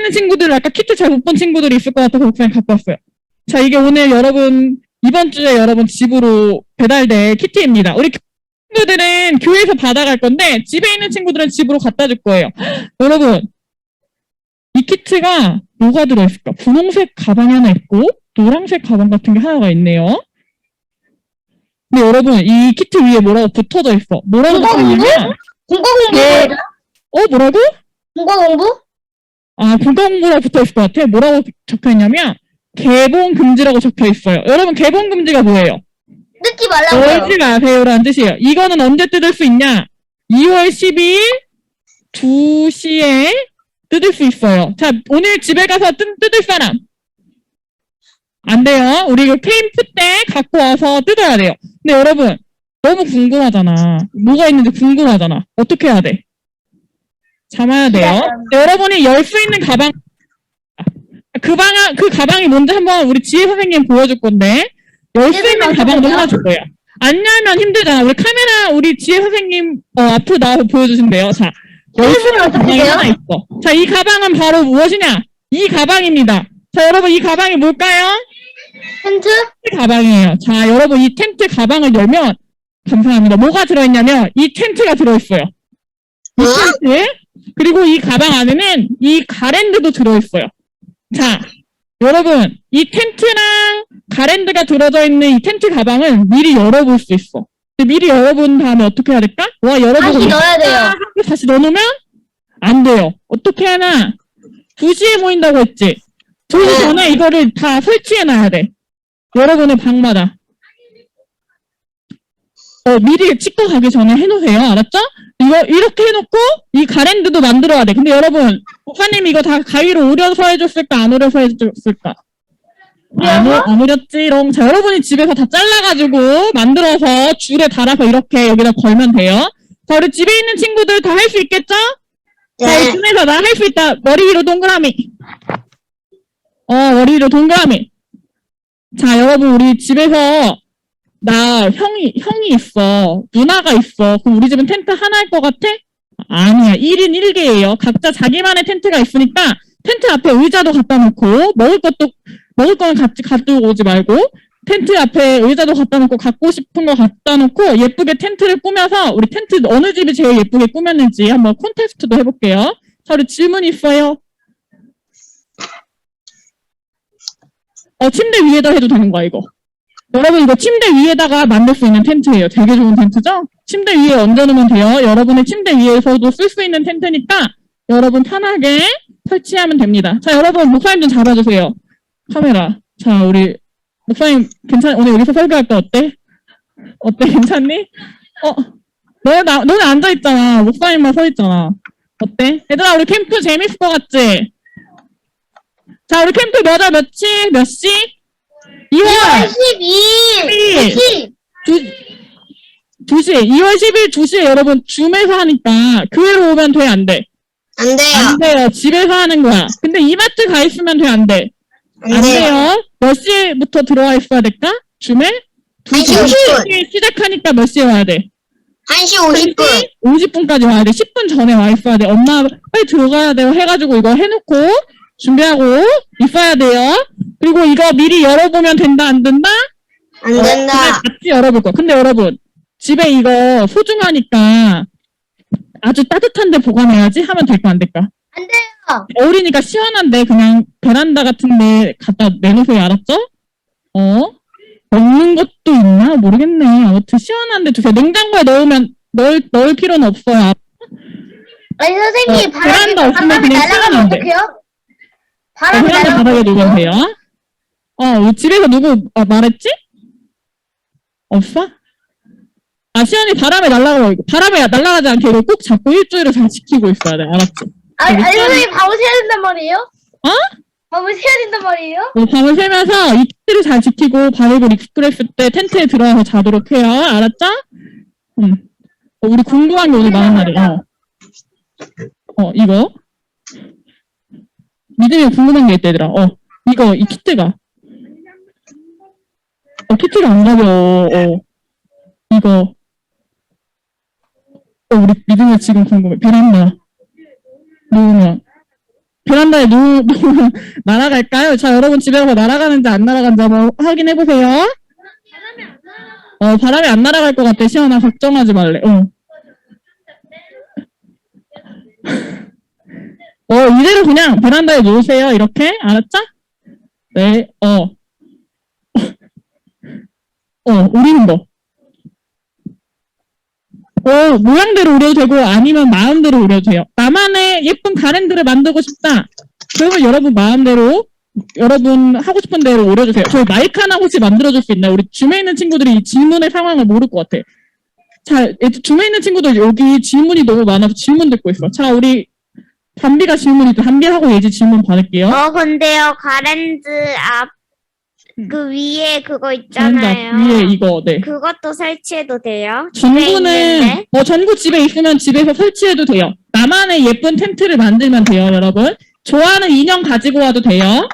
있는 친구들 아까 키트 잘 못 본 친구들이 있을 것 같아서 그냥 갖고 왔어요. 자 이게 오늘 여러분 이번 주에 여러분 집으로 배달될 키트입니다. 우리 친구들은 교회에서 받아갈 건데 집에 있는 친구들은 집으로 갖다 줄 거예요. 여러분 이 키트가 뭐가 들어있을까? 분홍색 가방이 하나 있고 노란색 가방 같은 게 하나가 있네요. 근데 여러분 이 키트 위에 뭐라고 붙어져 있어? 뭐라고 이거 붙어 있냐면 국어 공부? 네. 어 뭐라고? 국어 공부? 아, 국가공부가 붙어 있을 것 같아. 뭐라고 적혀 있냐면, 개봉 금지라고 적혀 있어요. 여러분, 개봉 금지가 뭐예요? 뜯지 말라고요. 열지 마세요라는 뜻이에요. 이거는 언제 뜯을 수 있냐? 2월 12일 2시에 뜯을 수 있어요. 자, 오늘 집에 가서 뜯, 뜯을 사람. 안 돼요. 우리 이거 테이프 때 갖고 와서 뜯어야 돼요. 근데 여러분, 너무 궁금하잖아. 뭐가 있는지 궁금하잖아. 어떻게 해야 돼? 참아야 돼요. 네, 여러분이 열 수 있는 가방, 그 방, 그 가방이 뭔지 한번 우리 지혜 선생님 보여줄 건데, 열 수 있는 가방도 하나 줄 거예요. 안 열면 힘들잖아. 우리 카메라, 우리 지혜 선생님, 어, 앞으로 나와서 보여주신대요. 자, 열 수 있는 가방이? 하나 있어. 자, 이 가방은 바로 무엇이냐? 이 가방입니다. 자, 여러분, 이 가방이 뭘까요? 텐트? 텐트 가방이에요. 자, 여러분, 이 텐트 가방을 열면, 감사합니다. 뭐가 들어있냐면, 이 텐트가 들어있어요. 이 텐트, 그리고 이 가방 안에는 이 가랜드도 들어있어요. 자, 여러분, 이 텐트랑 가랜드가 들어져 있는 이 텐트 가방은 미리 열어볼 수 있어. 미리 열어본 다음에 어떻게 해야 될까? 와, 열어보고 다시 넣어야 돼요. 다시 넣어놓으면 안 돼요. 어떻게 하나? 2시에 모인다고 했지? 2시 네. 전에 이거를 다 설치해놔야 돼. 여러분의 방마다. 어, 미리 찍고 가기 전에 해놓으세요. 알았죠? 이거 이렇게 해놓고 이 가랜드도 만들어야 돼. 근데 여러분, 오빠님 이거 다 가위로 오려서 해줬을까? 안 오려서 해줬을까? 안, 오, 안 오렸지롱. 자, 여러분이 집에서 다 잘라가지고 만들어서 줄에 달아서 이렇게 여기다 걸면 돼요. 자, 우리 집에 있는 친구들 다 할 수 있겠죠? 자, 네. 우리 중에서 나 할 수 있다. 머리 위로 동그라미. 어, 머리 위로 동그라미. 자, 여러분, 우리 집에서 나 형이, 형이 있어. 누나가 있어. 그럼 우리 집은 텐트 하나일 것 같아? 아니야. 1인 1개예요. 각자 자기만의 텐트가 있으니까 텐트 앞에 의자도 갖다 놓고 먹을 것도 먹을 거는 같이 가지고 오지 말고 텐트 앞에 의자도 갖다 놓고 갖고 싶은 거 갖다 놓고 예쁘게 텐트를 꾸며서 우리 텐트 어느 집이 제일 예쁘게 꾸몄는지 한번 콘테스트도 해볼게요. 자, 우리 질문 있어요? 어, 침대 위에다 해도 되는 거야, 이거. 여러분, 이거 침대 위에다가 만들 수 있는 텐트예요. 되게 좋은 텐트죠? 침대 위에 얹어놓으면 돼요. 여러분의 침대 위에서도 쓸 수 있는 텐트니까 여러분 편하게 설치하면 됩니다. 자, 여러분, 목사님 좀 잡아주세요. 카메라. 자, 우리 목사님 괜찮? 오늘 여기서 설교할 때 어때? 어때? 괜찮니? 어, 너네 나 너네 앉아 있잖아. 목사님만 서 있잖아. 어때? 얘들아, 우리 캠프 재밌을 것 같지? 자, 우리 캠프 몇 월 며칠 몇 시? 2월 12일. 2시. 두 2시. 2월 10일 2시에 여러분 줌에서 하니까 교회로 오면 돼 안 돼? 안 돼요. 안 돼요. 집에서 하는 거야. 근데 이마트 가 있으면 돼 안 돼? 안 돼요. 몇 시부터 들어와 있어야 될까? 줌에? 1시 50분. 시작하니까 몇 시에 와야 돼? 1시 50분. 50분까지 와야 돼. 10분 전에 와 있어야 돼. 엄마 빨리 들어가야 돼요. 해가지고 이거 해놓고 준비하고 있어야 돼요. 그리고 이거 미리 열어보면 된다 안 된다? 안 어, 된다. 그냥 같이 열어볼 거. 근데 여러분 집에 이거 소중하니까 아주 따뜻한데 보관해야지 하면 될까 안 될까? 안 돼요. 겨울이니까 시원한데 그냥 베란다 같은데 갖다 내놓으세요. 알았죠? 어? 먹는 것도 있나 모르겠네. 아무튼 시원한데 두세요. 냉장고에 넣으면 넣을 넣을 필요는 없어요. 아니 선생님 어, 바람이 베란다 없으면 바람이 그냥 날아가면 시원한데. 어떡해요? 바람이 베란다 바닥에 날아가면 놓으면? 돼요. 어, 우리 집에서 누구 아, 말했지? 없어? 아, 시연이 바람에 날아가고, 바람에 날아가지 않게 이걸 꼭 잡고 일주일을 잘 지키고 있어야 돼. 알았지? 아니, 아니 우리 선생님 밤을 새야 된단 말이에요? 어? 밤을 새야 된단 말이에요? 뭐 밤을 새면서 이 텐트를 잘 지키고 바닥을 익스프레스 때 텐트에 들어가서 자도록 해요. 알았죠? 응. 어, 우리 궁금한 게 오늘 많은 날이야. 어. 어, 이거. 믿음이 궁금한 게 있다, 얘들아. 어, 이거, 이 키트가. 어, 키트가 안 가벼워. 어, 이거. 어, 우리 믿음이 지금 궁금해. 베란다. 놓으면. 베란다에 누, 누, 날아갈까요? 자, 여러분 집에 가서 날아가는지 안 날아가는지 한번 확인해보세요. 어, 바람이 안 날아갈 것 같아. 시원아, 걱정하지 말래. 어. 어, 이대로 그냥 베란다에 놓으세요. 이렇게. 알았죠? 네, 어. 어, 우리는 거. 어, 모양대로 우려도 되고, 아니면 마음대로 우려도 돼요. 나만의 예쁜 가랜드를 만들고 싶다. 그러면 여러분 마음대로, 여러분 하고 싶은 대로 우려주세요. 저희 마이크 하나 혹시 만들어줄 수 있나요? 우리 줌에 있는 친구들이 이 질문의 상황을 모를 것 같아. 자, 예, 줌에 있는 친구들 여기 질문이 너무 많아서 질문 듣고 있어. 자, 우리 담비가 질문 있다. 담비하고 예지 질문 받을게요. 어, 근데요, 가랜드 앞, 음. 그 위에 그거 있잖아요. 앞 위에 이거, 네. 그것도 설치해도 돼요? 집에 전구는 있는데? 뭐 전구 집에 있으면 집에서 설치해도 돼요. 나만의 예쁜 텐트를 만들면 돼요, 여러분. 좋아하는 인형 가지고 와도 돼요.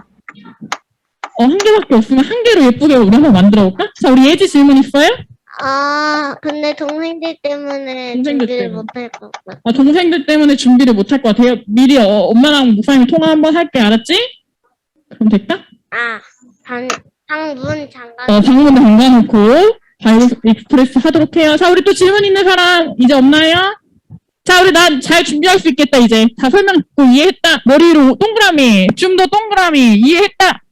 어, 한 개밖에 없으면 한 개로 예쁘게 우리 한번 만들어 볼까? 자, 우리 예지 질문 있어요? 아, 근데 동생들 때문에 동생들 준비를 때문에. 못할 것 같아. 어, 동생들 때문에 준비를 못 할 것 같아요. 미리 어, 엄마랑 목사님이 통화 한번 할게, 알았지? 그럼 될까? 아, 방, 방문 잠깐. 어, 방문을 잠가놓고 바이오 익스프레스 하도록 해요. 자, 우리 또 질문 있는 사람 이제 없나요? 자, 우리 난 잘 준비할 수 있겠다, 이제. 다 설명 듣고 이해했다. 머리로 동그라미, 좀 더 동그라미, 이해했다.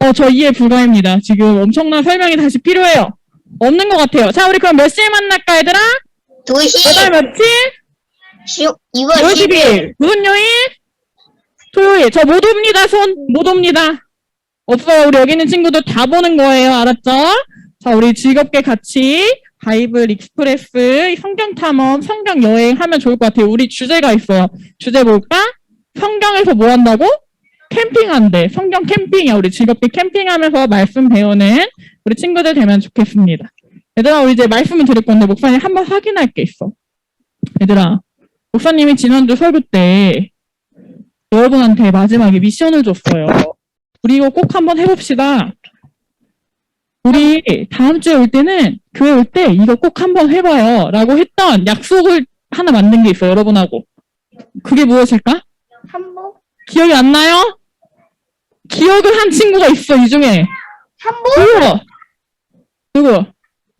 어, 저 이해 불가입니다. 지금 엄청난 설명이 다시 필요해요. 없는 것 같아요. 자, 우리 그럼 몇 시에 만날까, 얘들아? 2시, 몇월 며칠? 2월 2월 10일. 무슨 요일? 토요일. 저 못 옵니다, 손. 못 옵니다. 없어요. 우리 여기 있는 친구들 다 보는 거예요. 알았죠? 자, 우리 즐겁게 같이 바이블 익스프레스 성경 탐험, 성경 여행 하면 좋을 것 같아요. 우리 주제가 있어요. 주제 볼까? 성경에서 뭐 한다고? 캠핑한대. 성경 캠핑이야. 우리 즐겁게 캠핑하면서 말씀 배우는 우리 친구들 되면 좋겠습니다. 얘들아, 우리 이제 말씀을 드릴 건데, 목사님 한번 확인할 게 있어. 얘들아, 목사님이 지난주 설교 때 여러분한테 마지막에 미션을 줬어요. 우리 이거 꼭 한번 해봅시다. 우리 다음 주에 올 때는 교회 올 때 이거 꼭 한번 해봐요. 라고 했던 약속을 하나 만든 게 있어요. 여러분하고. 그게 무엇일까? 한복? 기억이 안 나요? 기억을 한 친구가 있어, 이 중에. 한복? 누구? 누구?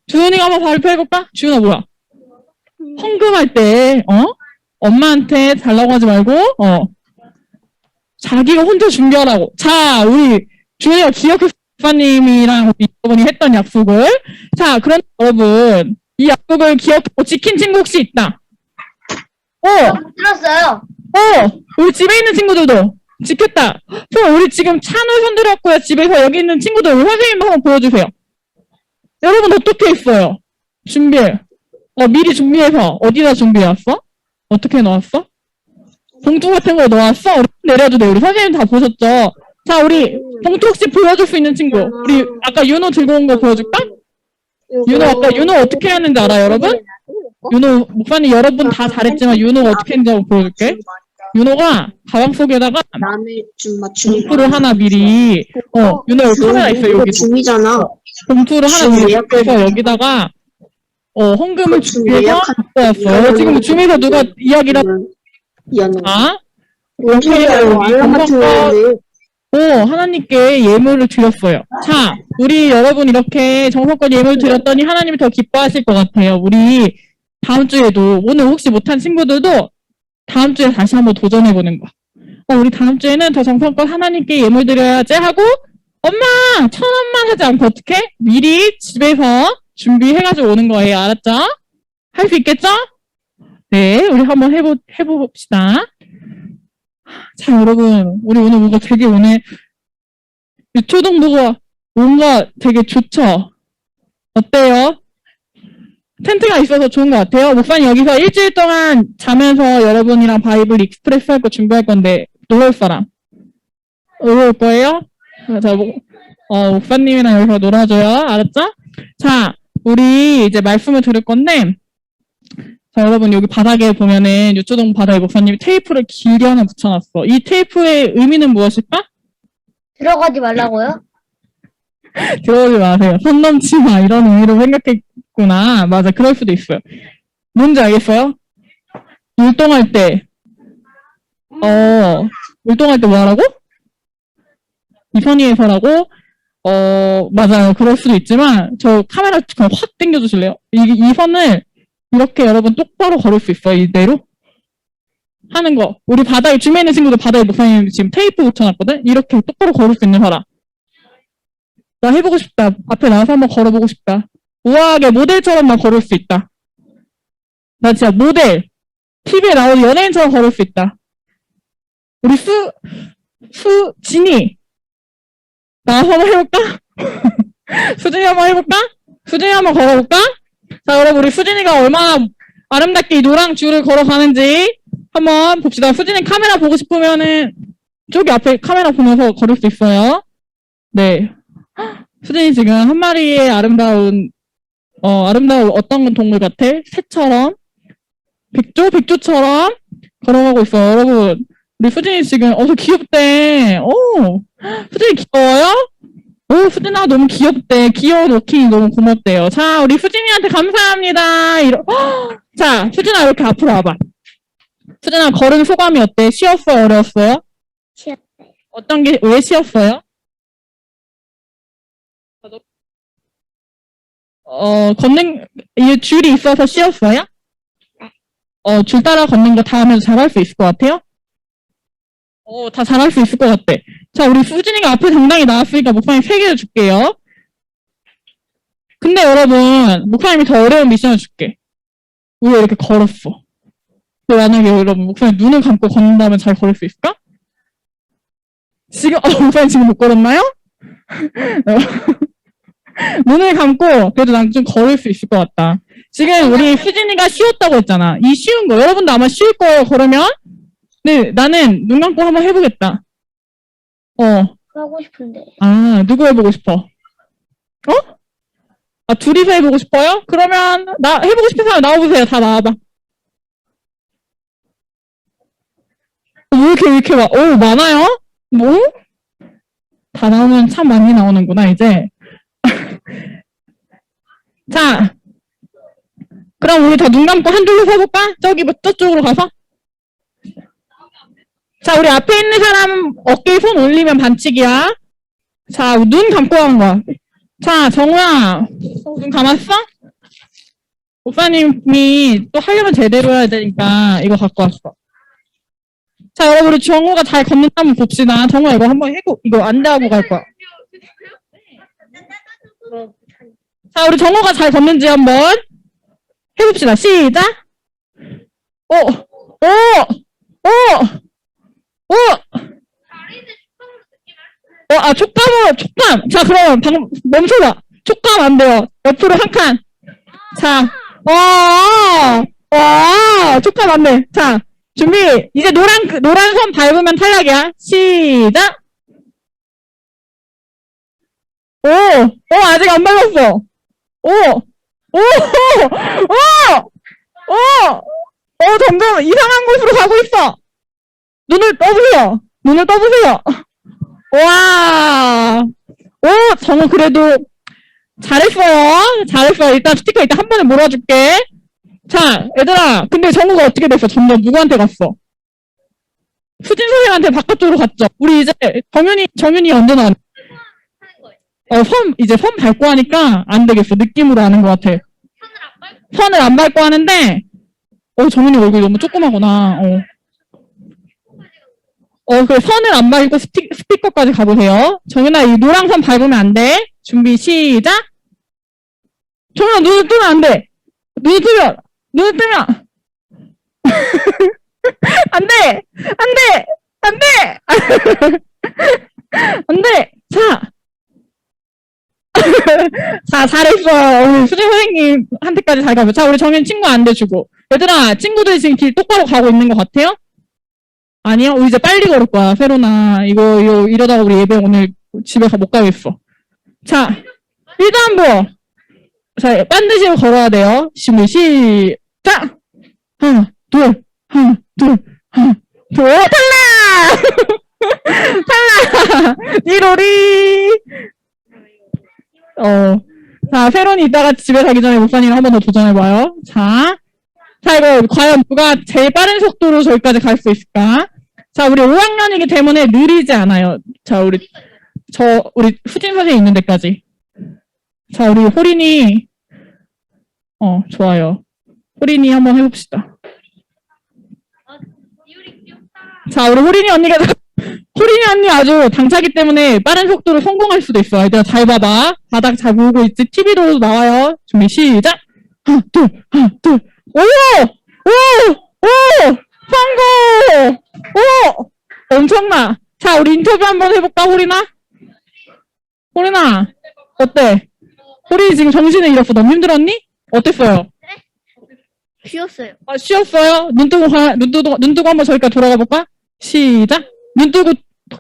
주은이가 한번 발표해볼까? 주은아 뭐야? 헌금할 때, 어? 엄마한테 달라고 하지 말고, 어. 자기가 혼자 준비하라고. 자, 우리 주은이가 기억했어. 님이랑 우리 여러분이 했던 약속을. 자, 그럼 여러분, 이 약속을 기억하고 지킨 친구 혹시 있다? 어, 들었어요. 어, 우리 집에 있는 친구들도 지켰다. 그럼 우리 지금 찬우 손들었고요. 집에서 여기 있는 친구들 우리 선생님 한번 보여주세요. 여러분 어떻게 했어요? 준비. 어 미리 준비해서 어디다 준비해왔어? 어떻게 넣었어? 봉투 같은 거 넣었어? 우리 내려도 돼. 우리 선생님 다 보셨죠? 자 우리 봉투 혹시 보여줄 수 있는 친구. 우리 아까 윤호 들고 온 거 보여줄까? 윤호 아까 윤호 어떻게 했는지 알아요, 여러분? 윤호 목사님 여러분 다 잘했지만 윤호가 어떻게 했는지 한번 보여줄게. 윤호가 가방 속에다가 남의 좀 맞추는 봉투를 하나 미리 어 윤호 여기 카메라 있어 여기 중이잖아. 봉투를 하나 줌 미리 때. 여기다가 어 헌금을 줌 준비해서 갖고 왔어요. 지금 줌에서 누가 이야기를 미안해. 아? 알람 같은 거는데. 오 하나님께 예물을 드렸어요. 자 우리 여러분 이렇게 정성껏 예물 드렸더니 하나님이 더 기뻐하실 것 같아요. 우리 다음 주에도 오늘 혹시 못한 친구들도 다음 주에 다시 한번 도전해 보는 거야. 어, 우리 다음 주에는 더 정성껏 하나님께 예물 드려야지 하고 엄마 천 원만 하지 않고 어떻게 미리 집에서 준비해가지고 오는 거예요. 알았죠? 할 수 있겠죠? 네, 우리 한번 해보 해봅시다. 자, 여러분, 우리 오늘 뭔가 되게 오늘 유초동부가 뭔가 되게 좋죠? 어때요? 텐트가 있어서 좋은 것 같아요. 목사님 여기서 일주일 동안 자면서 여러분이랑 바이블 익스프레스 할 거 준비할 건데 놀러 올 사람? 놀러 올 거예요? 자, 목, 어, 목사님이랑 여기서 놀아줘요. 알았죠? 자, 우리 이제 말씀을 들을 건데 자, 여러분 여기 바닥에 보면은 유초동 바닥에 목사님이 테이프를 길게 하나 붙여놨어. 이 테이프의 의미는 무엇일까? 들어가지 말라고요? 들어오지 마세요. 선 넘지 마. 이런 의미로 생각했구나. 맞아. 그럴 수도 있어요. 뭔지 알겠어요? 율동할 때, 어, 운동할 때 뭐 하라고? 이선 위에 서 라고? 어, 맞아요. 그럴 수도 있지만, 저 카메라 그냥 확 당겨주실래요? 이, 이 선을 이렇게 여러분 똑바로 걸을 수 있어요. 이대로? 하는 거. 우리 바닥에, 주변에 있는 친구들 바닥에 목사님 지금 테이프 붙여놨거든? 이렇게 똑바로 걸을 수 있는 사람. 나 해보고 싶다. 앞에 나와서 한번 걸어보고 싶다. 우아하게 모델처럼만 걸을 수 있다. 나 진짜 모델. TV에 나오는 연예인처럼 걸을 수 있다. 우리 수, 수, 진이. 나와서 한번 해볼까? 수진이 한번 해볼까? 수진이 한번 걸어볼까? 자, 여러분, 우리 수진이가 얼마나 아름답게 이 노랑 줄을 걸어가는지 한번 봅시다. 수진이 카메라 보고 싶으면은 저기 앞에 카메라 보면서 걸을 수 있어요. 네. 수진이 지금 한 마리의 아름다운, 어, 아름다운 어떤 동물 같아? 새처럼? 백조? 백조처럼 걸어가고 있어요. 여러분, 우리 수진이 지금, 어, 저 귀엽대. 오, 수진이 귀여워요? 오, 수진아 너무 귀엽대. 귀여운 워킹이 너무 고맙대요. 자, 우리 수진이한테 감사합니다. 이러, 헉! 자, 수진아 이렇게 앞으로 와봐. 수진아 걸은 소감이 어때? 쉬웠어요? 어려웠어요? 쉬었어요. 어떤 게, 왜 쉬웠어요? 어, 걷는, 이 줄이 있어서 쉬웠어요? 어, 줄 따라 걷는 거 다음에도 잘할 수 있을 것 같아요? 어, 다 잘할 수 있을 것 같아. 자, 우리 수진이가 앞에 당당히 나왔으니까 목사님 세 개를 줄게요. 근데 여러분, 목사님이 더 어려운 미션을 줄게. 우리 이렇게 걸었어. 근데 만약에 여러분, 목사님 눈을 감고 걷는다면 잘 걸을 수 있을까? 지금, 어, 목사님 지금 못 걸었나요? 눈을 감고, 그래도 난 좀 걸을 수 있을 것 같다. 지금 우리 수진이가 쉬웠다고 했잖아. 이 쉬운 거. 여러분도 아마 쉬울 거예요, 걸으면? 네, 나는 눈 감고 한번 해보겠다. 어, 하고 싶은데. 아, 누구 해보고 싶어? 어? 아, 둘이서 해보고 싶어요? 그러면, 나, 해보고 싶은 사람 나와보세요. 다 나와봐. 어, 왜 이렇게, 왜 이렇게, 와, 오, 많아요? 뭐? 다 나오면 참 많이 나오는구나, 이제. 자, 그럼 우리 다 눈 감고 한 줄로 서볼까? 저기부터 저쪽으로 가서? 자, 우리 앞에 있는 사람 어깨에 손 올리면 반칙이야. 자, 눈 감고 하는 거야. 자, 정우야, 눈 감았어? 목사님이 또 하려면 제대로 해야 되니까 이거 갖고 왔어. 자, 여러분, 우리 정우가 잘 걷는다 한번 봅시다. 정우야, 이거 한번 해고, 이거 안 대하고 갈 거야. 자, 우리 정우가 잘 걷는지 한번 해봅시다. 시작! 오, 오, 오! 오! 어, 아, 촉감으로, 촉감! 자, 그럼, 방금, 멈춰봐. 촉감 안 돼요. 옆으로 한 칸. 자, 와, 와, 촉감 안 돼. 자, 준비. 이제 노란, 그- 노란 선 밟으면 탈락이야. 시작! 오! 오, 아직 안 밟았어. 오! 오! 오! 오! 어, 점점 이상한 곳으로 가고 있어. 눈을 떠보세요. 눈을 떠보세요. 와. 오, 정우 그래도 잘했어요. 잘했어요. 일단 스티커 일단 한 번에 몰아줄게. 자, 얘들아. 근데 정우가 어떻게 됐어? 점점 누구한테 갔어? 수진 선생님한테 바깥쪽으로 갔죠. 우리 이제 정윤이, 정윤이 언제 나왔 어, 선, 이제 선 밟고 하니까 안 되겠어. 느낌으로 아는 것 같아. 선을 안 밟고 하는데, 어, 정윤이 얼굴이 너무 조그마구나. 어. 어, 그 선을 안 밟고 스피, 스피커까지 가보세요. 정윤아, 이 노랑 선 밟으면 안 돼. 준비, 시작! 정윤아, 눈을 뜨면 안 돼! 눈을 뜨면! 눈을 뜨면! 안 돼! 안 돼! 안 돼! 안 돼! 자! 자, 잘했어. 우리 수진 선생님한테까지 잘 가고. 자, 우리 정윤 친구 안 돼주고. 얘들아, 친구들이 지금 길 똑바로 가고 있는 것 같아요? 아니요? 우리 이제 빨리 걸을 거야, 세로나. 이거, 이거, 이러다가 우리 예배 오늘 집에 가, 못 가겠어. 자, 일단 뭐. 자, 반드시 걸어야 돼요. 준비, 시작! 하나, 둘, 하나, 둘, 하나, 둘, 오, 탈락! 탈락! 이로리! 어. 자, 세론이 이따가 집에 가기 전에 목사님 한 번 더 도전해봐요. 자. 자, 이거 과연 누가 제일 빠른 속도로 저기까지 갈 수 있을까? 자, 자, 우리 5학년이기 때문에 느리지 않아요. 자, 우리, 저, 우리 후진 선생님 있는 데까지. 자, 우리 호린이, 어, 좋아요. 호린이 한번 해봅시다. 자, 우리 호린이 언니가, 호린이 언니 아주 당차기 때문에 빠른 속도로 성공할 수도 있어. 얘들아, 잘 봐봐. 바닥 잘 보고 있지? TV도 나와요. 준비, 시작! 하나, 둘, 하나, 둘. 오! 오! 오! 성공! 오! 엄청나. 자, 우리 인터뷰 한번 해볼까, 호린아? 호린아, 어때? 호린이 지금 정신을 잃었어. 너무 힘들었니? 어땠어요? 쉬었어요. 아, 쉬었어요? 눈 뜨고 가, 눈 뜨고, 눈 뜨고 한번 저기까지 돌아가 볼까? 시작! 눈 뜨고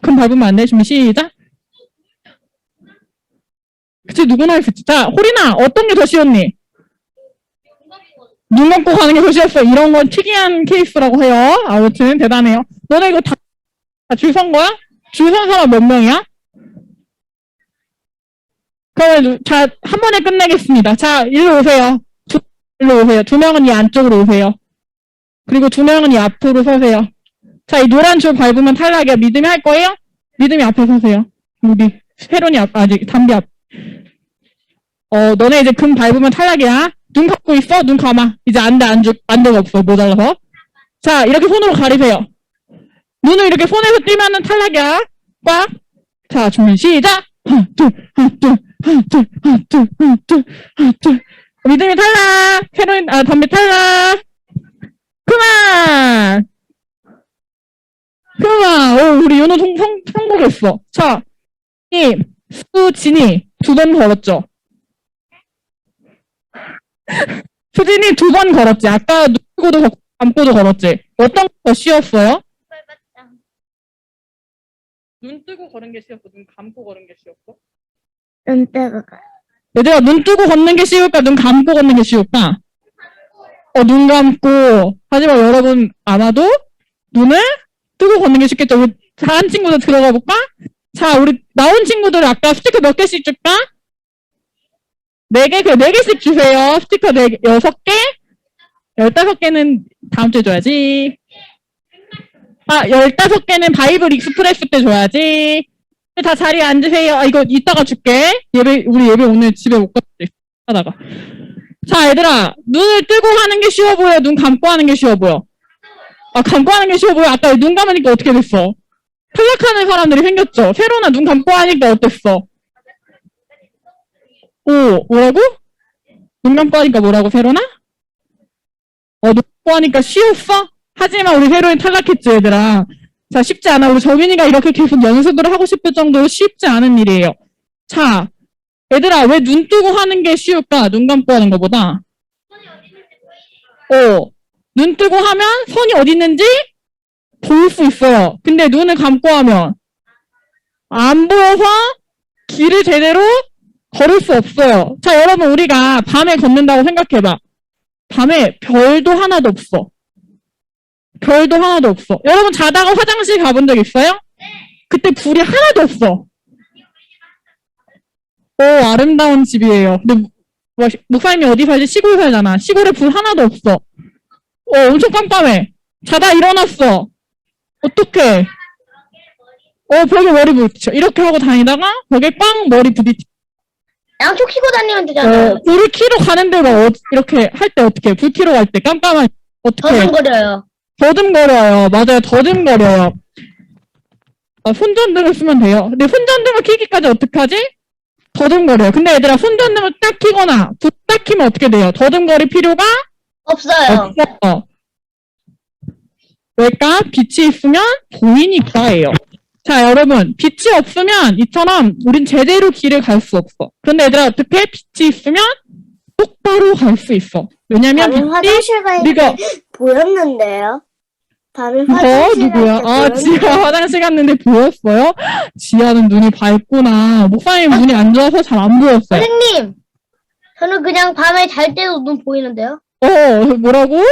큰 밟으면 안 돼. 준비, 시작! 그치, 누구나 할 수 있지. 자, 호린아, 어떤 게 더 쉬웠니? 눈 감고 가는 게더 쉬웠어. 이런 건 특이한 케이스라고 해요. 아무튼, 대단해요. 너네 이거 다, 줄선 거야? 줄 선 사람 몇 명이야? 그러면, 자, 한 번에 끝내겠습니다. 자, 일로 오세요. 두, 일로 오세요. 두 명은 이 안쪽으로 오세요. 그리고 두 명은 이 앞으로 서세요. 자, 이 노란 줄 밟으면 탈락이야. 믿음이 할 거예요? 믿음이 앞에 서세요. 우리, 회론이 앞, 아직, 담비 앞. 어, 너네 이제 금 밟으면 탈락이야. 눈 감고 있어? 눈 감아. 이제 안 돼, 안 줄, 안 돼가 없어. 모자라서. 자, 이렇게 손으로 가리세요. 눈을 이렇게 손에서 띄면은 탈락이야. 꽉. 자, 준비, 시작! 하나, 둘, 하나, 둘, 하나, 둘, 하나, 둘, 하나, 둘, 하나, 둘. 믿음이 탈락! 헤로인, 아, 담배 탈락! 그만! 그만! 오, 우리 윤호 성, 성, 성공했어. 자, 이, 수진이 두 번 걸었죠? 수진이 두 번 걸었지. 아까 누구도 걷- 감고도 걸었지. 어떤 게 더 쉬웠어요? 눈 뜨고 걸은 게 쉬웠어? 눈 감고 걸은 게 쉬웠어? 눈 뜨고 가. 얘들아, 눈 뜨고 걷는 게 쉬울까? 눈 감고 걷는 게 쉬울까? 어, 눈 감고. 하지만 여러분, 아마도 눈을 뜨고 걷는 게 쉽겠죠? 우리 다른 친구들 들어가 볼까? 자, 우리 나온 친구들 아까 스티커 몇 개씩 줄까? 네 개, 그래, 네 개씩 주세요. 스티커 네 개, 여섯 개? 열다섯 개는 다음 주에 줘야지. 아, 열다섯 개는 바이블 익스프레스 때 줘야지. 다 자리에 앉으세요. 아, 이거 이따가 줄게. 예배, 우리 예배 오늘 집에 못 갔지. 하다가. 자, 얘들아. 눈을 뜨고 하는 게 쉬워 보여? 눈 감고 하는 게 쉬워 보여? 아, 감고 하는 게 쉬워 보여? 아까 눈 감으니까 어떻게 됐어? 탈락하는 사람들이 생겼죠? 세로나 눈 감고 하니까 어땠어? 오, 뭐라고? 눈 감고 하니까 뭐라고, 세로나? 어, 눈 감고 하니까 쉬웠어? 하지만 우리 세로는 탈락했지, 얘들아. 자, 쉽지 않아. 우리 정윤이가 이렇게 계속 연습을 하고 싶을 정도로 쉽지 않은 일이에요. 자, 얘들아, 왜 눈 뜨고 하는 게 쉬울까? 눈 감고 하는 것보다. 어, 눈 뜨고 하면 손이 어디 있는지 볼 수 있어요. 근데 눈을 감고 하면 안 보여서 길을 제대로 걸을 수 없어요. 자, 여러분, 우리가 밤에 걷는다고 생각해봐. 밤에 별도 하나도 없어. 별도 하나도 없어. 여러분 자다가 화장실 가본 적 있어요? 그때 불이 하나도 없어. 오, 아름다운 집이에요. 근데 뭐, 목사님이 어디 살지? 시골 살잖아. 시골에 불 하나도 없어. 어, 엄청 깜깜해. 자다 일어났어. 어떡해. 어, 벽에 머리 부딪혀. 이렇게 하고 다니다가 벽에 꽝 머리 부딪혀. 양쪽 키고 다니면 되잖아요. 어, 불을 켜러 가는 데가 어, 이렇게 할 때 어떻게? 불 켜러 갈때 깜깜한 어떻게? 더듬거려요. 더듬거려요. 맞아요. 더듬거려요. 아, 손전등을 쓰면 돼요. 근데 손전등을 켜기까지 어떡하지? 더듬거려요. 근데 얘들아, 손전등을 딱 켜거나, 불 딱 켜면 어떻게 돼요? 더듬거릴 필요가 없어요. 없어. 왜일까? 빛이 있으면 보이니까예요. 자, 여러분, 빛이 없으면 이처럼 우린 제대로 길을 갈 수 없어. 근데 얘들아, 어떻게? 빛이 있으면 똑바로 갈 수 있어. 왜냐면 밤에 화장실 갈때 우리가 보였는데요. 밤에 어, 화장실 누구야? 갈때 아, 지아 화장실 갔는데 보였어요? 지아는 눈이 밝구나. 목사님 눈이 안 좋아서 잘 안 보였어요. 선생님, 저는 그냥 밤에 잘 때도 눈 보이는데요. 어, 뭐라고?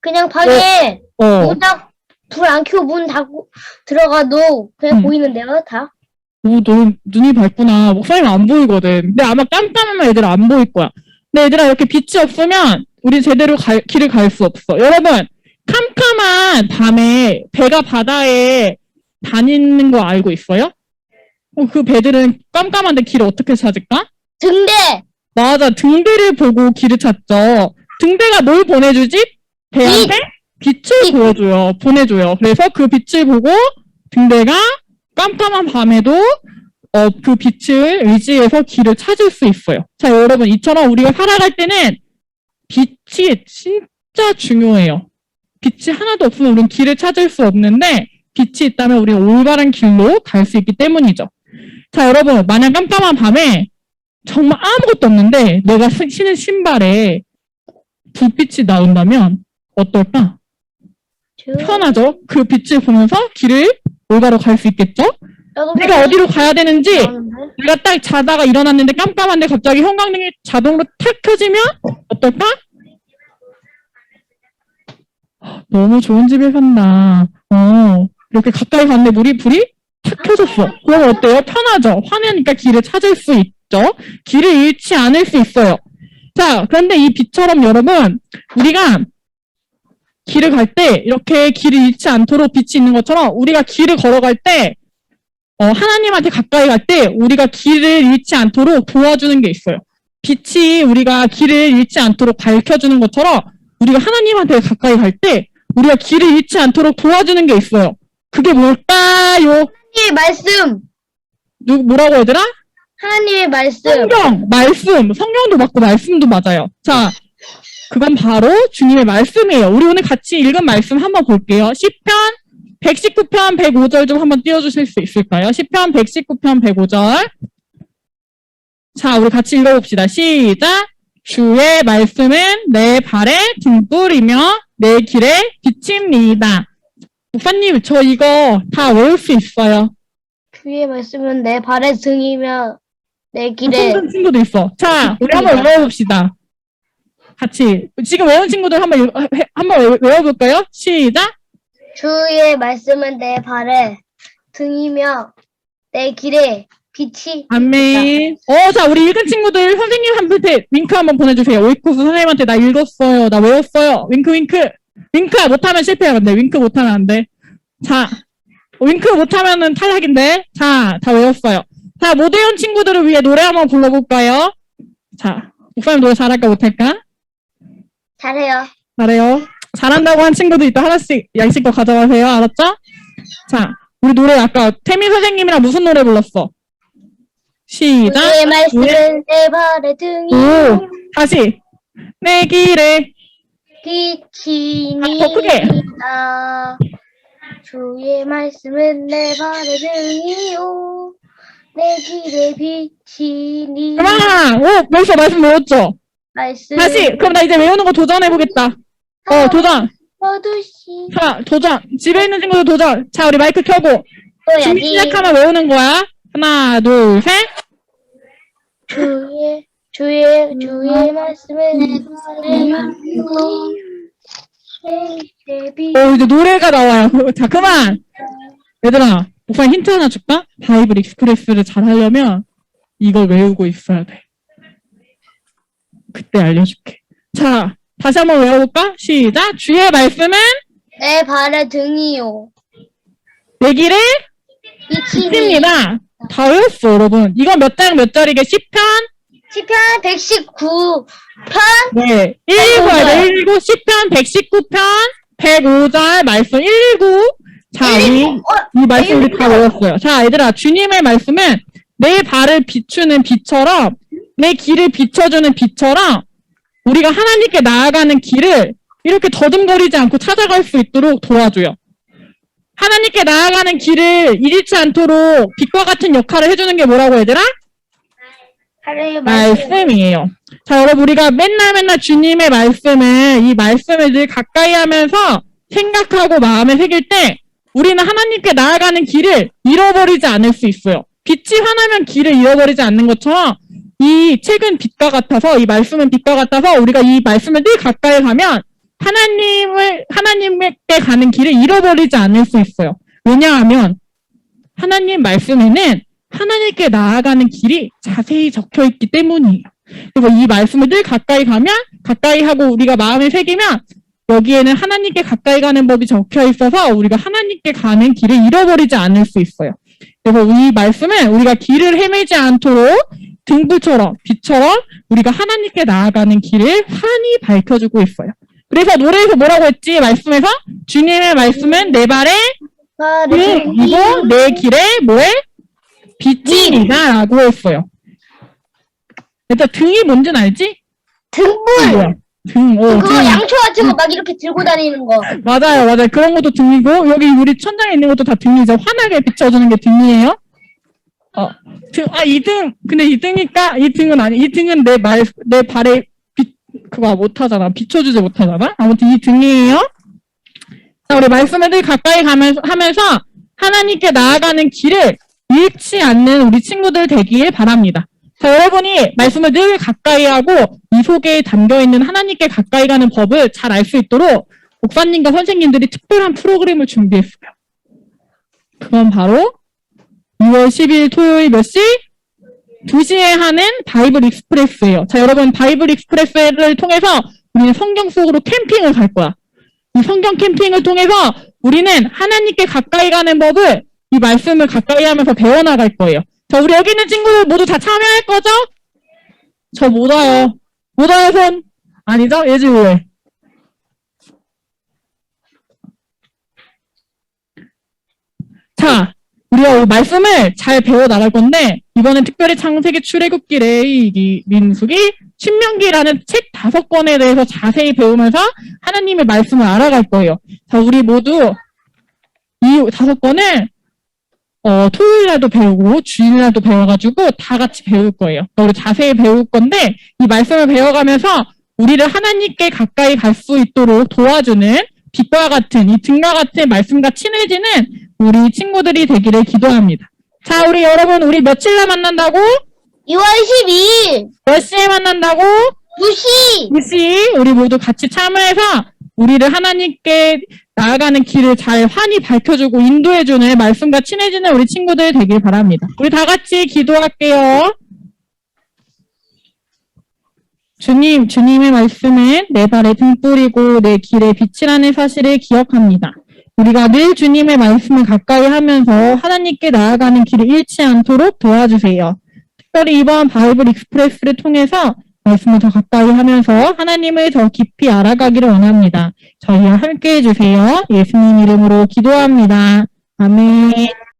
그냥 방에 어, 문 닫, 불 안 켜고 문 닫고 들어가도 그냥 음. 보이는데요, 다. 오, 너 눈이 밝구나. 목사님 안 보이거든. 근데 아마 깜깜하면 애들 안 보일 거야. 근데 얘들아, 이렇게 빛이 없으면 우리 제대로 갈- 길을 갈 수 없어. 여러분, 캄캄한 밤에 배가 바다에 다니는 거 알고 있어요? 어, 그 배들은 깜깜한데 길을 어떻게 찾을까? 등대. 맞아, 등대를 보고 길을 찾죠. 등대가 뭘 보내주지? 배한테 빛을 보여줘요. 보내줘요. 그래서 그 빛을 보고 등대가 깜깜한 밤에도 어, 그 빛을 의지해서 길을 찾을 수 있어요. 자, 여러분, 이처럼 우리가 살아갈 때는 빛이 진짜 중요해요. 빛이 하나도 없으면 우리는 길을 찾을 수 없는데 빛이 있다면 우리는 올바른 길로 갈 수 있기 때문이죠. 자, 여러분, 만약 깜깜한 밤에 정말 아무것도 없는데 내가 신- 신은 신발에 불빛이 나온다면 어떨까? 편하죠? 그 빛을 보면서 길을 올바로 갈 수 있겠죠? 내가 어디로 가야 되는지? 내가 딱 자다가 일어났는데 깜깜한데 갑자기 형광등이 자동으로 탁 켜지면 어떨까? 너무 좋은 집에 산다. 어, 이렇게 가까이 갔는데 물이 불이 탁 켜졌어. 그럼 어때요? 편하죠? 화내니까 길을 찾을 수 있죠? 길을 잃지 않을 수 있어요. 자, 그런데 이 빛처럼 여러분, 우리가 길을 갈 때 이렇게 길을 잃지 않도록 빛이 있는 것처럼 우리가 길을 걸어갈 때 어, 하나님한테 가까이 갈 때 우리가 길을 잃지 않도록 도와주는 게 있어요. 빛이 우리가 길을 잃지 않도록 밝혀주는 것처럼 우리가 하나님한테 가까이 갈 때 우리가 길을 잃지 않도록 도와주는 게 있어요. 그게 뭘까요? 하나님의 말씀. 누, 뭐라고 얘들아? 하나님의 말씀. 성경, 말씀, 성경도 맞고 말씀도 맞아요. 자, 그건 바로 주님의 말씀이에요. 우리 오늘 같이 읽은 말씀 한번 볼게요. 10편 119편 105절 좀 한번 띄워주실 수 있을까요? 10편 119편 105절. 자, 우리 같이 읽어봅시다. 시작. 주의 말씀은 내 발에 등불이며 내 길에 빛입니다. 목사님, 저 이거 다 외울 수 있어요. 주의 말씀은 내 발의 등이며 내 길에 손든 친구도 있어. 자, 우리 한번 외워봅시다. 같이. 지금 외운 친구들 한번, 읽- 한번 외- 외워볼까요? 시작. 주의 말씀은 내 발의 등이며 내 길에 빛이 아멘. 어, 자, 우리 읽은 친구들 선생님한테 윙크 한번 보내주세요. 오이쿠스 선생님한테 나 읽었어요. 나 외웠어요. 윙크, 윙크. 윙크 못하면 실패야, 근데. 윙크 못하면 안 돼. 자, 윙크 못하면은 탈락인데. 자, 다 외웠어요. 자, 못 외운 친구들을 위해 노래 한번 불러볼까요? 자, 목사님 노래 잘할까 못할까? 잘해요. 잘해요. 잘한다고 한 친구도 있다. 하나씩 양식껏 가져가세요. 알았죠? 자, 우리 노래 아까 태민 선생님이랑 무슨 노래 불렀어? 시작. 주의 말씀은 내 발의 등이며 오, 다시. 내 길에. 빛이 더 크게. 니다 주의 말씀은 내 발의 등이요 내 길에 빛이 니 그만! 오, 벌써 말씀 외웠죠? 말씀 다시. 그럼 나 이제 외우는 거 도전해 보겠다. 어, 도전. 어두시 자, 도전. 집에 있는 친구들 도전. 자, 우리 마이크 켜고. 준비 또야지 시작하면 외우는 거야. 하나, 둘, 셋. 주의 주의 주의 말씀은 내 발의 등이요 빛 오, 이제 노래가 나와요. 자, 그만! 얘들아, 목사님 힌트 하나 줄까? 바이블 익스프레스를 잘 하려면 이걸 외우고 있어야 돼. 그때 알려줄게. 자, 다시 한번 외워볼까? 시작! 주의 말씀은 내 발의 등이요 내니 빛입니다. 다 외웠어, 여러분. 이건 몇 장 몇 절이게? 10편? 시편 119편 네. 119, 야 119, 10편, 119편, 105절, 말씀 119. 자, 우리 이 말씀 우리 다 외웠어요. 자, 얘들아, 주님의 말씀은 내 발을 비추는 빛처럼, 내 길을 비춰주는 빛처럼, 우리가 하나님께 나아가는 길을 이렇게 더듬거리지 않고 찾아갈 수 있도록 도와줘요. 하나님께 나아가는 길을 잃지 않도록 빛과 같은 역할을 해주는 게 뭐라고 얘들아? 말씀이에요. 자, 여러분, 우리가 맨날 맨날 주님의 말씀을, 이 말씀을 늘 가까이 하면서 생각하고 마음에 새길 때, 우리는 하나님께 나아가는 길을 잃어버리지 않을 수 있어요. 빛이 환하면 길을 잃어버리지 않는 것처럼, 이 책은 빛과 같아서, 이 말씀은 빛과 같아서, 우리가 이 말씀을 늘 가까이 가면, 하나님을, 하나님께 가는 길을 잃어버리지 않을 수 있어요. 왜냐하면, 하나님 말씀에는 하나님께 나아가는 길이 자세히 적혀 있기 때문이에요. 그리고 이 말씀을 늘 가까이 가면, 가까이 하고 우리가 마음에 새기면, 여기에는 하나님께 가까이 가는 법이 적혀 있어서 우리가 하나님께 가는 길을 잃어버리지 않을 수 있어요. 그래서 이 말씀은 우리가 길을 헤매지 않도록 등불처럼 빛처럼 우리가 하나님께 나아가는 길을 환히 밝혀주고 있어요. 그래서 노래에서 뭐라고 했지? 말씀에서 주님의 말씀은 내 발에 등이고 내 길에 뭐에 빛이니다라고 했어요. 일단 등이 뭔지는 알지? 등불. 등, 어, 그거 등. 양초 같은 거막 이렇게 들고 다니는 거. 맞아요, 맞아요. 그런 것도 등이고, 여기 우리 천장에 있는 것도 다 등이죠. 환하게 비춰주는 게 등이에요. 어, 등, 아, 이 등. 근데 이 등이니까, 이 등은 아니, 이 등은 내 말, 내 발에 빛, 그거 못 하잖아. 비춰주지 못하잖아. 아무튼 이 등이에요. 자, 우리 말씀을 늘 가까이 가면서, 하면서, 하나님께 나아가는 길을 잃지 않는 우리 친구들 되길 바랍니다. 자, 여러분이 말씀을 늘 가까이 하고 이 속에 담겨 있는 하나님께 가까이 가는 법을 잘 알 수 있도록 목사님과 선생님들이 특별한 프로그램을 준비했어요. 그건 바로 6월 10일 토요일 몇 시? 2시에 하는 바이블 익스프레스예요. 자, 여러분 바이블 익스프레스를 통해서 우리는 성경 속으로 캠핑을 갈 거야. 이 성경 캠핑을 통해서 우리는 하나님께 가까이 가는 법을 이 말씀을 가까이 하면서 배워나갈 거예요. 자, 우리 여기 있는 친구들 모두 다 참여할 거죠? 저 못 와요. 못 와요, 손. 아니죠? 예지 왜? 자, 우리가 이 말씀을 잘 배워 나갈 건데, 이번엔 특별히 창세기 출애굽기 레이기 민수기 신명기라는 책 다섯 권에 대해서 자세히 배우면서 하나님의 말씀을 알아갈 거예요. 자, 우리 모두 이 다섯 권을 어, 토요일 날도 배우고 주일 날도 배워가지고 다 같이 배울 거예요. 그러니까 우리 자세히 배울 건데 이 말씀을 배워가면서 우리를 하나님께 가까이 갈 수 있도록 도와주는 빛과 같은 이 등과 같은 말씀과 친해지는 우리 친구들이 되기를 기도합니다. 자, 우리 여러분 우리 며칠 날 만난다고? 2월 12일 몇 시에 만난다고? 2시. 혹시 우리 모두 같이 참여해서 우리를 하나님께 나아가는 길을 잘 환히 밝혀주고 인도해주는 말씀과 친해지는 우리 친구들 되길 바랍니다. 우리 다 같이 기도할게요. 주님, 주님의 말씀은 내 발에 등불이고 내 길에 빛이라는 사실을 기억합니다. 우리가 늘 주님의 말씀을 가까이 하면서 하나님께 나아가는 길을 잃지 않도록 도와주세요. 특별히 이번 바이블 익스프레스를 통해서 말씀을 더 가까이 하면서 하나님을 더 깊이 알아가기를 원합니다. 저희와 함께 해주세요. 예수님 이름으로 기도합니다. 아멘.